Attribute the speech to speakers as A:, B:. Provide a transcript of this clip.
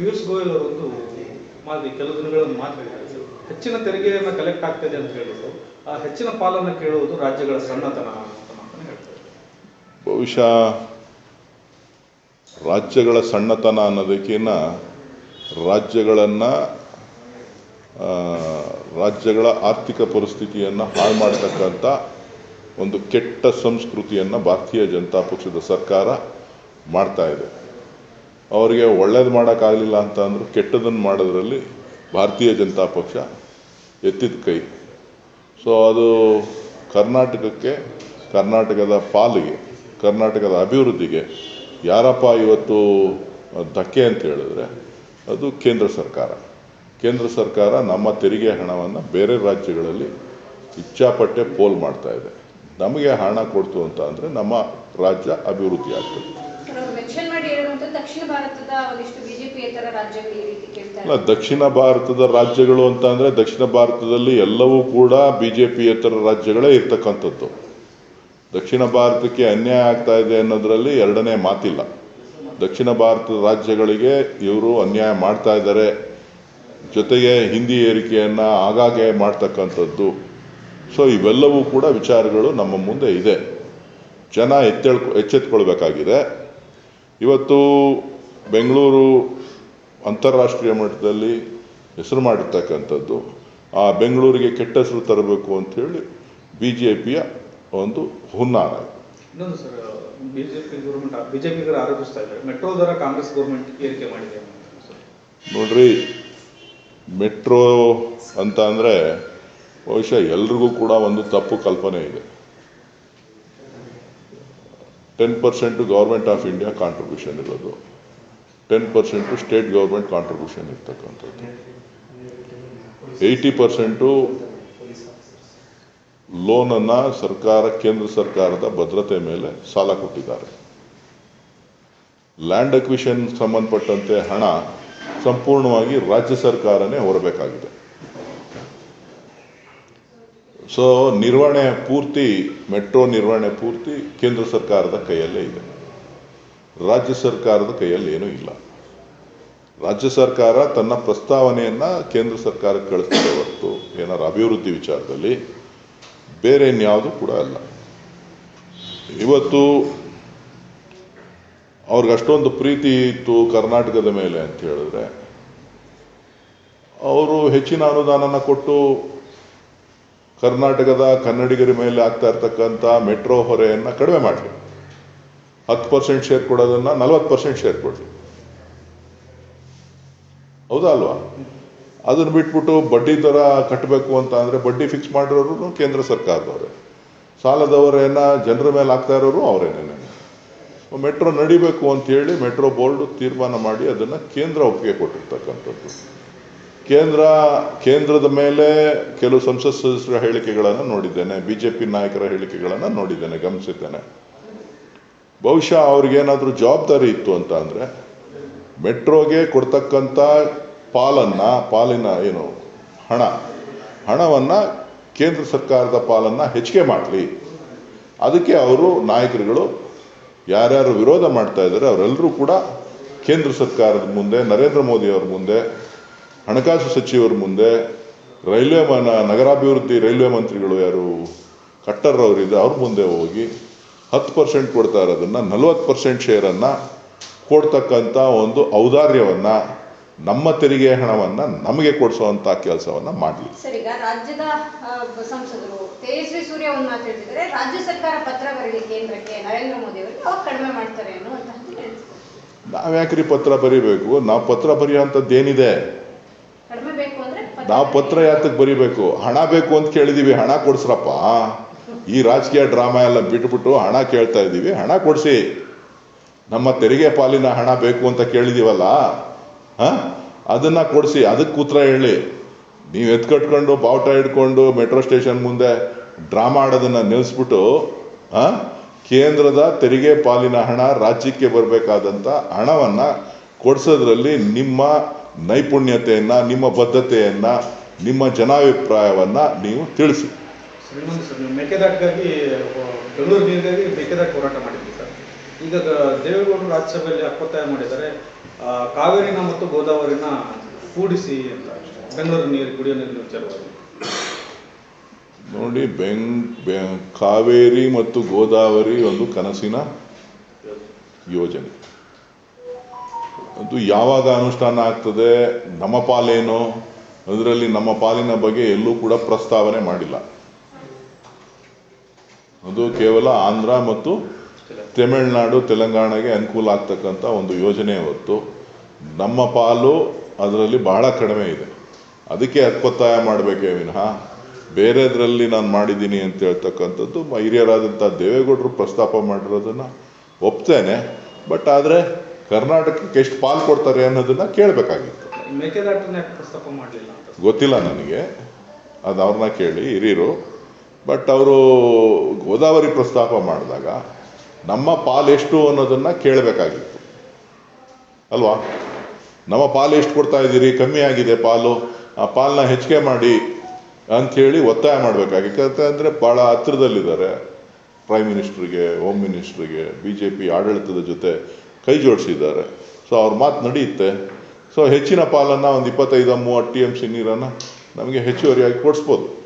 A: ಪಿಯೂಷ್ ಗೋಯಲ್ ಅವರೊಂದು ಮಾತು ಕೆಲವು ದಿನಗಳನ್ನು ಮಾತಾಡಿದ್ದಾರೆ ಹೆಚ್ಚಿನ ತೆರಿಗೆಯನ್ನು ಕಲೆಕ್ಟ್ ಆಗ್ತದೆ ಅಂತ ಹೇಳಿದ್ರು. ಆ ಹೆಚ್ಚಿನ ಪಾಲನ್ನು ಕೇಳುವುದು ರಾಜ್ಯಗಳ ಸಣ್ಣತನ ಅಂತ
B: ಬಹುಶಃ ರಾಜ್ಯಗಳ ಸಣ್ಣತನ ಅನ್ನೋದಕ್ಕಿಂತ ರಾಜ್ಯಗಳನ್ನು ರಾಜ್ಯಗಳ ಆರ್ಥಿಕ ಪರಿಸ್ಥಿತಿಯನ್ನು ಹಾಳು ಮಾಡತಕ್ಕಂಥ ಒಂದು ಕೆಟ್ಟ ಸಂಸ್ಕೃತಿಯನ್ನು ಭಾರತೀಯ ಜನತಾ ಪಕ್ಷದ ಸರ್ಕಾರ ಮಾಡ್ತಾ ಇದೆ. ಅವರಿಗೆ ಒಳ್ಳೇದು ಮಾಡೋಕ್ಕಾಗಲಿಲ್ಲ ಅಂತ ಅಂದರೂ ಕೆಟ್ಟದನ್ನು ಮಾಡೋದ್ರಲ್ಲಿ ಭಾರತೀಯ ಜನತಾ ಪಕ್ಷ ಎತ್ತಿದ ಕೈ. ಸೊ ಅದು ಕರ್ನಾಟಕಕ್ಕೆ, ಕರ್ನಾಟಕದ ಪಾಲಿಗೆ, ಕರ್ನಾಟಕದ ಅಭಿವೃದ್ಧಿಗೆ ಯಾರಪ್ಪ ಇವತ್ತು ಧಕ್ಕೆ ಅಂತ ಹೇಳಿದ್ರೆ ಅದು ಕೇಂದ್ರ ಸರ್ಕಾರ. ಕೇಂದ್ರ ಸರ್ಕಾರ ನಮ್ಮ ತೆರಿಗೆ ಹಣವನ್ನು ಬೇರೆ ರಾಜ್ಯಗಳಲ್ಲಿ ಇಚ್ಛಾಪಟ್ಟೆ ಪೋಲ್ ಮಾಡ್ತಾ ಇದೆ. ನಮಗೆ ಹಣ ಕೊಡ್ತು ಅಂತ ಅಂದರೆ ನಮ್ಮ ರಾಜ್ಯ ಅಭಿವೃದ್ಧಿ ಆಗ್ತದೆ.
C: ದಕ್ಷಿಣ ಭಾರತದ ಒಂದಿಷ್ಟು ಬಿಜೆಪಿಯೇತರ ರಾಜ್ಯಗಳು ಈ
B: ದಕ್ಷಿಣ ಭಾರತದ ರಾಜ್ಯಗಳು ಅಂತ ಅಂದರೆ ದಕ್ಷಿಣ ಭಾರತದಲ್ಲಿ ಎಲ್ಲವೂ ಕೂಡ ಬಿ ಜೆ ಪಿಯೇತರ ರಾಜ್ಯಗಳೇ ಇರ್ತಕ್ಕಂಥದ್ದು. ದಕ್ಷಿಣ ಭಾರತಕ್ಕೆ ಅನ್ಯಾಯ ಆಗ್ತಾ ಇದೆ ಅನ್ನೋದರಲ್ಲಿ ಎರಡನೇ ಮಾತಿಲ್ಲ. ದಕ್ಷಿಣ ಭಾರತದ ರಾಜ್ಯಗಳಿಗೆ ಇವರು ಅನ್ಯಾಯ ಮಾಡ್ತಾ ಇದ್ದಾರೆ. ಜೊತೆಗೆ ಹಿಂದಿ ಏರಿಕೆಯನ್ನು ಆಗಾಗ್ಗೆ ಮಾಡ್ತಕ್ಕಂಥದ್ದು. ಸೊ ಇವೆಲ್ಲವೂ ಕೂಡ ವಿಚಾರಗಳು ನಮ್ಮ ಮುಂದೆ ಇದೆ. ಜನ ಎಚ್ಚೆಳ್ಕೊ ಎಚ್ಚೆತ್ಕೊಳ್ಬೇಕಾಗಿದೆ. ಇವತ್ತು ಬೆಂಗಳೂರು ಅಂತಾರಾಷ್ಟ್ರೀಯ ಮಟ್ಟದಲ್ಲಿ ಹೆಸರು ಮಾಡಿರ್ತಕ್ಕಂಥದ್ದು ಆ ಬೆಂಗಳೂರಿಗೆ ಕೆಟ್ಟ ಹೆಸರು ತರಬೇಕು ಅಂಥೇಳಿ ಬಿ ಜೆ ಪಿಯ ಒಂದು ಹುನ್ನಾರ.
A: ಇನ್ನೊಂದು ಸರ್ ಬಿಜೆಪಿ ಗೌರ್ಮೆಂಟ್ ಆ ಆರೋಪಿಸ್ತಾ ಇದ್ದಾರೆ. ಮೆಟ್ರೋ ದರ ಕಾಂಗ್ರೆಸ್ ಗೌರ್ಮೆಂಟ್ ಏರಿಕೆ ಮಾಡಿದೆ
B: ನೋಡ್ರಿ ಮೆಟ್ರೋ ಅಂತ ಅಂದರೆ ಬಹುಶಃ ಎಲ್ರಿಗೂ ಕೂಡ ಒಂದು ತಪ್ಪು ಕಲ್ಪನೆ ಇದೆ. Ten percent government of India contribution ಇರೋದು. Ten percent state government contribution ಇರ್ತಕ್ಕಂಥದ್ದು. ಏಯ್ಟಿ ಪರ್ಸೆಂಟು ಲೋನನ್ನು ಸರ್ಕಾರ, ಕೇಂದ್ರ ಸರ್ಕಾರದ ಭದ್ರತೆ ಮೇಲೆ ಸಾಲ ಕೊಟ್ಟಿದ್ದಾರೆ. ಲ್ಯಾಂಡ್ ಅಕ್ವಿಷನ್ ಸಂಬಂಧಪಟ್ಟಂತೆ ಹಣ ಸಂಪೂರ್ಣವಾಗಿ ರಾಜ್ಯ ಸರ್ಕಾರನೇ ಹೊರಬೇಕಾಗಿದೆ. ಸೊ ನಿರ್ವಹಣೆ ಪೂರ್ತಿ, ಮೆಟ್ರೋ ನಿರ್ವಹಣೆ ಪೂರ್ತಿ ಕೇಂದ್ರ ಸರ್ಕಾರದ ಕೈಯಲ್ಲೇ ಇದೆ. ರಾಜ್ಯ ಸರ್ಕಾರದ ಕೈಯಲ್ಲಿ ಏನೂ ಇಲ್ಲ. ರಾಜ್ಯ ಸರ್ಕಾರ ತನ್ನ ಪ್ರಸ್ತಾವನೆಯನ್ನ ಕೇಂದ್ರ ಸರ್ಕಾರಕ್ಕೆ ಕಳಿಸ್ತಾರೆ ಹೊರತು ಏನಾರು ಅಭಿವೃದ್ಧಿ ವಿಚಾರದಲ್ಲಿ ಬೇರೆ ಇನ್ಯಾವುದು ಕೂಡ ಅಲ್ಲ. ಇವತ್ತು ಅವ್ರಿಗೆ ಅಷ್ಟೊಂದು ಪ್ರೀತಿ ಇತ್ತು ಕರ್ನಾಟಕದ ಮೇಲೆ ಅಂತ ಹೇಳಿದ್ರೆ, ಅವರು ಹೆಚ್ಚಿನ ಅನುದಾನನ ಕೊಟ್ಟು ಕರ್ನಾಟಕದ ಕನ್ನಡಿಗರ ಮೇಲೆ ಆಗ್ತಾ ಇರ್ತಕ್ಕಂಥ ಮೆಟ್ರೋ ಹೊರೆಯನ್ನು ಕಡಿಮೆ ಮಾಡಲಿ. ಹತ್ತು ಪರ್ಸೆಂಟ್ ಶೇರ್ ಕೊಡೋದನ್ನ ನಲವತ್ತು ಪರ್ಸೆಂಟ್ ಶೇರ್ ಕೊಡಲಿ. ಹೌದಾ ಅಲ್ವಾ? ಅದನ್ನ ಬಿಟ್ಬಿಟ್ಟು ಬಡ್ಡಿ ದರ ಕಟ್ಟಬೇಕು ಅಂತ ಅಂದರೆ ಬಡ್ಡಿ ಫಿಕ್ಸ್ ಮಾಡಿರೋರು ಕೇಂದ್ರ ಸರ್ಕಾರದವರೇ. ಸಾಲದವರೇನ ಜನರ ಮೇಲೆ ಆಗ್ತಾ ಇರೋರು ಅವರೇನೇನೆ ಮೆಟ್ರೋ ನಡಿಬೇಕು ಅಂತ ಹೇಳಿ ಮೆಟ್ರೋ ಬೋರ್ಡ್ ತೀರ್ಮಾನ ಮಾಡಿ ಅದನ್ನು ಕೇಂದ್ರ ಒಪ್ಪಿಗೆ ಕೊಟ್ಟಿರ್ತಕ್ಕಂಥದ್ದು. ಕೇಂದ್ರ, ಕೇಂದ್ರದ ಮೇಲೆ ಕೆಲವು ಸಂಸತ್ ಸದಸ್ಯರ ಹೇಳಿಕೆಗಳನ್ನು ನೋಡಿದ್ದೇನೆ. ಬಿ ಜೆ ಪಿ ನಾಯಕರ ಹೇಳಿಕೆಗಳನ್ನು ನೋಡಿದ್ದೇನೆ, ಗಮನಿಸಿದ್ದೇನೆ. ಬಹುಶಃ ಅವ್ರಿಗೇನಾದರೂ ಜವಾಬ್ದಾರಿ ಇತ್ತು ಅಂತ ಅಂದರೆ, ಮೆಟ್ರೋಗೆ ಕೊಡ್ತಕ್ಕಂಥ ಪಾಲನ್ನು, ಪಾಲಿನ ಏನು, ಹಣ, ಹಣವನ್ನು ಕೇಂದ್ರ ಸರ್ಕಾರದ ಪಾಲನ್ನು ಹೆಚ್ಚಿಗೆ ಮಾಡಲಿ. ಅದಕ್ಕೆ ಅವರು ನಾಯಕರುಗಳು ಯಾರ್ಯಾರು ವಿರೋಧ ಮಾಡ್ತಾ ಇದ್ದಾರೆ, ಅವರೆಲ್ಲರೂ ಕೂಡ ಕೇಂದ್ರ ಸರ್ಕಾರದ ಮುಂದೆ, ನರೇಂದ್ರ ಮೋದಿ ಅವ್ರ ಮುಂದೆ ಹಣಕಾಸು ಸಚಿವರ ಮುಂದೆ ರೈಲ್ವೆ ಮನ ನಗರಾಭಿವೃದ್ಧಿ ರೈಲ್ವೆ ಮಂತ್ರಿಗಳು ಯಾರು ಕಟ್ಟರ್ ಅವರಿದೆ ಅವ್ರ ಮುಂದೆ ಹೋಗಿ ಹತ್ತು ಪರ್ಸೆಂಟ್ ಕೊಡ್ತಾ ಇರೋದನ್ನು ನಲ್ವತ್ತು ಪರ್ಸೆಂಟ್ ಶೇರನ್ನು ಕೊಡ್ತಕ್ಕಂಥ ಒಂದು ಔದಾರ್ಯವನ್ನು ನಮ್ಮ ತೆರಿಗೆ ಹಣವನ್ನು ನಮಗೆ ಕೊಡಿಸುವಂಥ ಕೆಲಸವನ್ನು ಮಾಡಲಿ.
C: ಸರ್ ಈಗ ರಾಜ್ಯದ ಸಂಸದರು ತೇಜಸ್ವಿ ಸೂರ್ಯ ಒಂದು ಮಾತು ಹೇಳ್ತಿದ್ದಾರೆ ರಾಜ್ಯ ಸರ್ಕಾರ ಪತ್ರ ಬರಲಿ ಕೇಂದ್ರಕ್ಕೆ ನರೇಂದ್ರ ಮೋದಿ ಅವರಿಗೆ ಅವ್ರು ಕಡಿಮೆ ಮಾಡ್ತಾರೆ ಹೇಳ್ತಿದ್ದಾರೆ.
B: ನಾವ್ಯಾಕ್ರಿ ಪತ್ರ ಬರೀಬೇಕು? ನಾವು ಪತ್ರ ಬರೆಯುವಂಥದ್ದು ಏನಿದೆ
C: ಕಡಿಮೆ ಬೇಕು ಅಂದ್ರೆ
B: ನಾವು ಪತ್ರ ಯಾತಕ್ಕೆ ಬರೀಬೇಕು. ಹಣ ಬೇಕು ಅಂತ ಕೇಳಿದೀವಿ, ಹಣ ಕೊಡ್ಸ್ರಪ್ಪ. ಈ ರಾಜಕೀಯ ಡ್ರಾಮಾ ಎಲ್ಲ ಬಿಟ್ಬಿಟ್ಟು ಹಣ ಕೇಳ್ತಾ ಇದ್ದೀವಿ, ಹಣ ಕೊಡಿಸಿ. ನಮ್ಮ ತೆರಿಗೆ ಪಾಲಿನ ಹಣ ಬೇಕು ಅಂತ ಕೇಳಿದೀವಲ್ಲ? ಹಾಂ? ಅದನ್ನ ಕೊಡಿಸಿ, ಅದಕ್ಕೆ ಕೂತ್ರ ಹೇಳಿ. ನೀವು ಎತ್ಕಟ್ಕೊಂಡು ಬಾವುಟ ಹಿಡ್ಕೊಂಡು, ಮೆಟ್ರೋ ಸ್ಟೇಷನ್ ಮುಂದೆ ಡ್ರಾಮಾ ಆಡೋದನ್ನ ನಿಲ್ಲಿಸ್ಬಿಟ್ಟು ಆ ಕೇಂದ್ರದ ತೆರಿಗೆ ಪಾಲಿನ ಹಣ ರಾಜ್ಯಕ್ಕೆ ಬರಬೇಕಾದಂಥ ಹಣವನ್ನು ಕೊಡಿಸೋದ್ರಲ್ಲಿ ನಿಮ್ಮ ನೈಪುಣ್ಯತೆಯನ್ನ ನಿಮ್ಮ ಬದ್ಧತೆಯನ್ನ ನಿಮ್ಮ ಜನಾಭಿಪ್ರಾಯವನ್ನು ನೀವು ತಿಳಿಸಿ.
A: ಮೇಕೆದಾಟಿಗಾಗಿ ಬೆಂಗಳೂರು ನೀರಿಗಾಗಿ ಮೇಕೆದಾಟು ಹೋರಾಟ ಮಾಡಿದ್ವಿ ಸರ್. ಈಗ ದೇವೇಗೌಡರು ರಾಜ್ಯಸಭೆಯಲ್ಲಿ ಅಪ್ಪತ್ತಾಯ ಮಾಡಿದ್ದಾರೆ. ಕಾವೇರಿನ ಮತ್ತು ಗೋದಾವರಿನ ಕೂಡಿಸಿ ಅಂತ. ಬೆಂಗಳೂರು ನೀರು ಕುಡಿಯೋ ನೀರಿನ ವಿಚಾರವಾಗಿ
B: ನೋಡಿ ಬೆಂಗ್ ಕಾವೇರಿ ಮತ್ತು ಗೋದಾವರಿ ಒಂದು ಕನಸಿನ ಯೋಜನೆ. ಅದು ಯಾವಾಗ ಅನುಷ್ಠಾನ ಆಗ್ತದೆ, ನಮ್ಮ ಪಾಲೇನು, ಅದರಲ್ಲಿ ನಮ್ಮ ಪಾಲಿನ ಬಗ್ಗೆ ಎಲ್ಲೂ ಕೂಡ ಪ್ರಸ್ತಾವನೆ ಮಾಡಿಲ್ಲ. ಅದು ಕೇವಲ ಆಂಧ್ರ ಮತ್ತು ತಮಿಳುನಾಡು, ತೆಲಂಗಾಣಗೆ ಅನುಕೂಲ ಆಗ್ತಕ್ಕಂಥ ಒಂದು ಯೋಜನೆ ಹೊತ್ತು. ನಮ್ಮ ಪಾಲು ಅದರಲ್ಲಿ ಬಹಳ ಕಡಿಮೆ ಇದೆ. ಅದಕ್ಕೆ ಅತ್ಪತ್ತಾಯ ಮಾಡಬೇಕೇ ವಿನಃ. ಬೇರೆದ್ರಲ್ಲಿ ನಾನು ಮಾಡಿದ್ದೀನಿ ಅಂತ ಹೇಳ್ತಕ್ಕಂಥದ್ದು ಹಿರಿಯರಾದಂಥ ದೇವೇಗೌಡರು ಪ್ರಸ್ತಾಪ ಮಾಡಿರೋದನ್ನು ಒಪ್ತೇನೆ. ಬಟ್ ಆದರೆ ಕರ್ನಾಟಕಕ್ಕೆ ಎಷ್ಟು ಪಾಲು ಕೊಡ್ತಾರೆ ಅನ್ನೋದನ್ನ ಕೇಳಬೇಕಾಗಿತ್ತು. ಗೊತ್ತಿಲ್ಲ ನನಗೆ. ಅದು ಅವ್ರನ್ನ ಕೇಳಿ ಹಿರಿಯರು. ಬಟ್ ಅವರು ಗೋದಾವರಿ ಪ್ರಸ್ತಾಪ ಮಾಡಿದಾಗ ನಮ್ಮ ಪಾಲು ಎಷ್ಟು ಅನ್ನೋದನ್ನ ಕೇಳಬೇಕಾಗಿತ್ತು. ಅಲ್ವಾ? ನಮ್ಮ ಪಾಲು ಎಷ್ಟು ಕೊಡ್ತಾ ಇದ್ದೀರಿ? ಕಮ್ಮಿ ಆಗಿದೆ ಪಾಲು. ಆ ಪಾಲನ್ನ ಹೆಚ್ಚಿಗೆ ಮಾಡಿ ಅಂಥೇಳಿ ಒತ್ತಾಯ ಮಾಡಬೇಕಾಗಿತ್ತು. ಅಂದರೆ ಭಾಳ ಹತ್ತಿರದಲ್ಲಿದ್ದಾರೆ. ಪ್ರೈಮ್ ಮಿನಿಸ್ಟ್ರಿಗೆ ಹೋಮ್ ಮಿನಿಸ್ಟ್ರಿಗೆ ಬಿ ಜೆ ಪಿ ಆಡಳಿತದ ಜೊತೆ ಕೈ ಜೋಡಿಸಿದ್ದಾರೆ. ಸೊ ಅವ್ರ ಮಾತು ನಡೆಯುತ್ತೆ ಸೊ ಹೆಚ್ಚಿನ ಪಾಲನ್ನು ಒಂದು ಇಪ್ಪತ್ತೈದು ಮೂವತ್ತು ಟಿ ಎಂ ಸಿ ನೀರನ್ನು ನಮಗೆ ಹೆಚ್ಚುವರಿಯಾಗಿ ಕೊಡಿಸ್ಬೋದು.